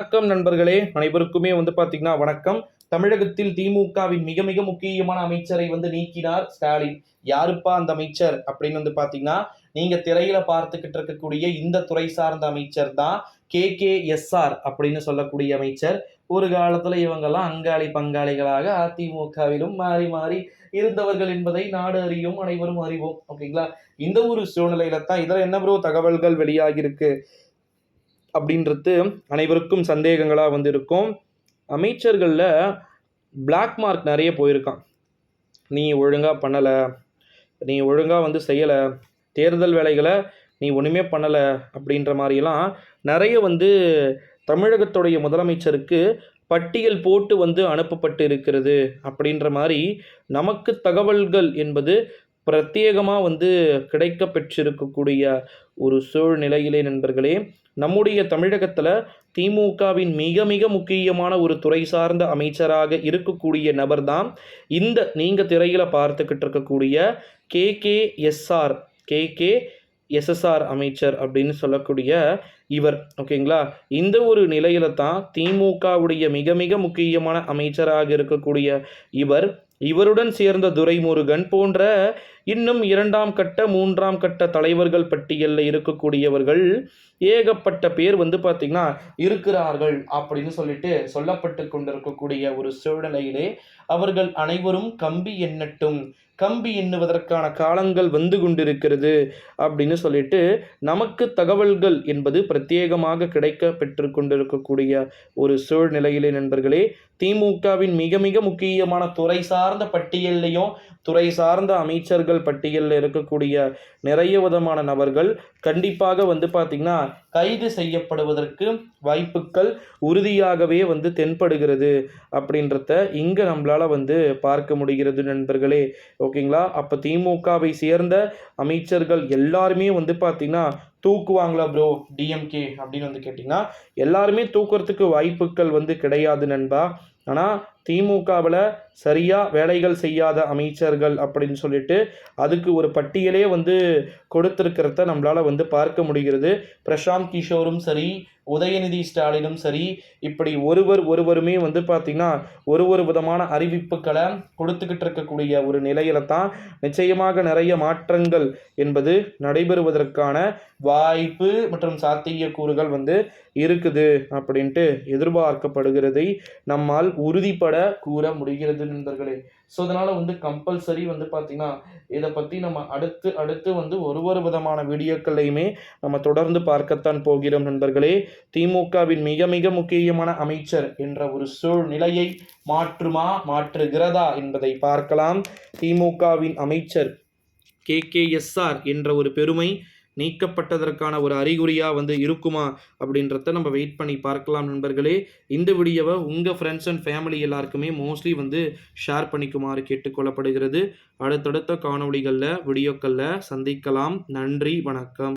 வணக்கம் நண்பர்களே. அனைவருக்குமே வந்து பாத்தீங்கன்னா வணக்கம். தமிழகத்தில் திமுகவின் மிக மிக முக்கியமான அமைச்சரை வந்து நீக்கினார் ஸ்டாலின். யாருப்பா அந்த அமைச்சர் அப்படின்னு வந்து பாத்தீங்கன்னா நீங்க திரையில பார்த்துக்கிட்டு இருக்கக்கூடிய இந்த துறை சார்ந்த அமைச்சர் தான் கே கே எஸ் ஆர் அப்படின்னு சொல்லக்கூடிய அமைச்சர். ஒரு காலத்துல இவங்கெல்லாம் அங்காளி பங்காளிகளாக அதிமுகவிலும் மாறி மாறி இருந்தவர்கள் என்பதை நாடு அறியும் அனைவரும் அறிவோம். ஓகேங்களா? இந்த ஒரு சூழ்நிலையில தான் இதுல என்ன ப்ரோ தகவல்கள் வெளியாகி இருக்கு அப்படின்றது அனைவருக்கும் சந்தேகங்களாக வந்து இருக்கும் அமைச்சர்களில் பிளாக் மார்க் நிறைய போயிருக்கான். நீ ஒழுங்காக பண்ணலை நீ ஒழுங்காக வந்து செய்யலை தேர்தல் வேலைகளை நீ ஒன்றுமே பண்ணலை அப்படின்ற மாதிரியெல்லாம் நிறைய வந்து தமிழகத்துடைய முதலமைச்சருக்கு பட்டியல் போட்டு வந்து அனுப்பப்பட்டு இருக்கிறது அப்படின்ற மாதிரி நமக்கு தகவல்கள் என்பது பிரத்யேகமாக வந்து கிடைக்க பெற்றிருக்கக்கூடிய ஒரு சூழ்நிலையிலே நண்பர்களே நம்முடைய தமிழகத்தில் திமுகவின் மிக மிக முக்கியமான ஒரு துறை சார்ந்த அமைச்சராக இருக்கக்கூடிய நபர் தான் இந்த நீங்கள் திரையில் பார்த்துக்கிட்டு இருக்கக்கூடிய K K S R K K S S R அமைச்சர் அப்படின்னு சொல்லக்கூடிய இவர். ஓகேங்களா? இந்த ஒரு நிலையில தான் திமுகவுடைய மிக மிக முக்கியமான அமைச்சராக இருக்கக்கூடிய இவர். இவருடன் சேர்ந்த துரைமுருகன் போன்ற இன்னும் இரண்டாம் கட்ட மூன்றாம் கட்ட தலைவர்கள் பட்டியலில் இருக்கக்கூடியவர்கள் ஏகப்பட்ட பேர் வந்து பார்த்திங்கன்னா இருக்கிறார்கள் அப்படின்னு சொல்லிட்டு சொல்லப்பட்டு கொண்டிருக்கக்கூடிய ஒரு சூழ்நிலையிலே அவர்கள் அனைவரும் கம்பி எண்ணட்டும் கம்பி எண்ணுவதற்கான காலங்கள் வந்து கொண்டிருக்கிறது அப்படின்னு சொல்லிட்டு நமக்கு தகவல்கள் என்பது பிரத்யேகமாக கிடைக்க பெற்று கொண்டிருக்கக்கூடிய ஒரு சூழ்நிலையிலே நண்பர்களே திமுகவின் மிக மிக முக்கியமான துறை சார்ந்த பட்டியல்லையும் துறை சார்ந்த அமைச்சர்கள் பட்டியலில் இருக்கக்கூடிய நிறைய விதமான நபர்கள் கண்டிப்பாக வந்து பார்த்திங்கன்னா கைது செய்யப்படுவதற்கு வாய்ப்புகள் உறுதியாகவே வந்து தென்படுகிறது அப்படின்றத இங்கே நம்மளால் வந்து பார்க்க முடிகிறது நண்பர்களே. ஓகேங்களா? அப்போ திமுகவை சேர்ந்த அமைச்சர்கள் எல்லாருமே வந்து பார்த்திங்கன்னா தூக்குவாங்களா ப்ரோ டிஎம்கே அப்படின்னு வந்து கேட்டிங்கன்னா எல்லாருமே தூக்குறதுக்கு வாய்ப்புகள் வந்து கிடையாது நண்பா. ஆனால் திமுகவில் சரியாக வேலைகள் செய்யாத அமைச்சர்கள் அப்படின்னு சொல்லிட்டு அதுக்கு ஒரு பட்டியலே வந்து கொடுத்துருக்கிறத நம்மளால் வந்து பார்க்க முடிகிறது. பிரசாந்த் கிஷோரும் சரி உதயநிதி ஸ்டாலினும் சரி இப்படி ஒருவர் ஒருவருமே வந்து பார்த்திங்கன்னா ஒரு ஒரு விதமான அறிவிப்புகளை கொடுத்துக்கிட்டு இருக்கக்கூடிய ஒரு நிலையில தான் நிச்சயமாக நிறைய மாற்றங்கள் என்பது நடைபெறுவதற்கான வாய்ப்பு மற்றும் சாத்தியக்கூறுகள் வந்து இருக்குது அப்படின்ட்டு எதிர்பார்க்கப்படுகிறதை நம்மால் உறுதிப்பட கூற முடிகிறது நண்பர்களே. ஸோ அதனால் வந்து கம்பல்சரி வந்து பார்த்திங்கன்னா இதை பற்றி நம்ம அடுத்து அடுத்து வந்து ஒரு ஒரு விதமான வீடியோக்களையுமே நம்ம தொடர்ந்து பார்க்கத்தான் போகிறோம் நண்பர்களே. திமுகவின் மிக மிக முக்கியமான அமைச்சர் என்ற ஒரு சூழ்நிலையை மாற்றுமா மாற்றுகிறதா என்பதை பார்க்கலாம். திமுகவின் அமைச்சர் கே கே என்ற ஒரு பெருமை நீக்கப்பட்டதற்கான ஒரு அறிகுறியாக வந்து இருக்குமா அப்படின்றத நம்ம வெயிட் பண்ணி பார்க்கலாம் நண்பர்களே. இந்த வீடியோவை உங்கள் ஃப்ரெண்ட்ஸ் அண்ட் ஃபேமிலி எல்லாருக்குமே மோஸ்ட்லி வந்து ஷேர் பண்ணிக்குமாறு கேட்டுக்கொள்ளப்படுகிறது. அடுத்தடுத்த காணொளிகளில் வீடியோக்களில் சந்திக்கலாம். நன்றி வணக்கம்.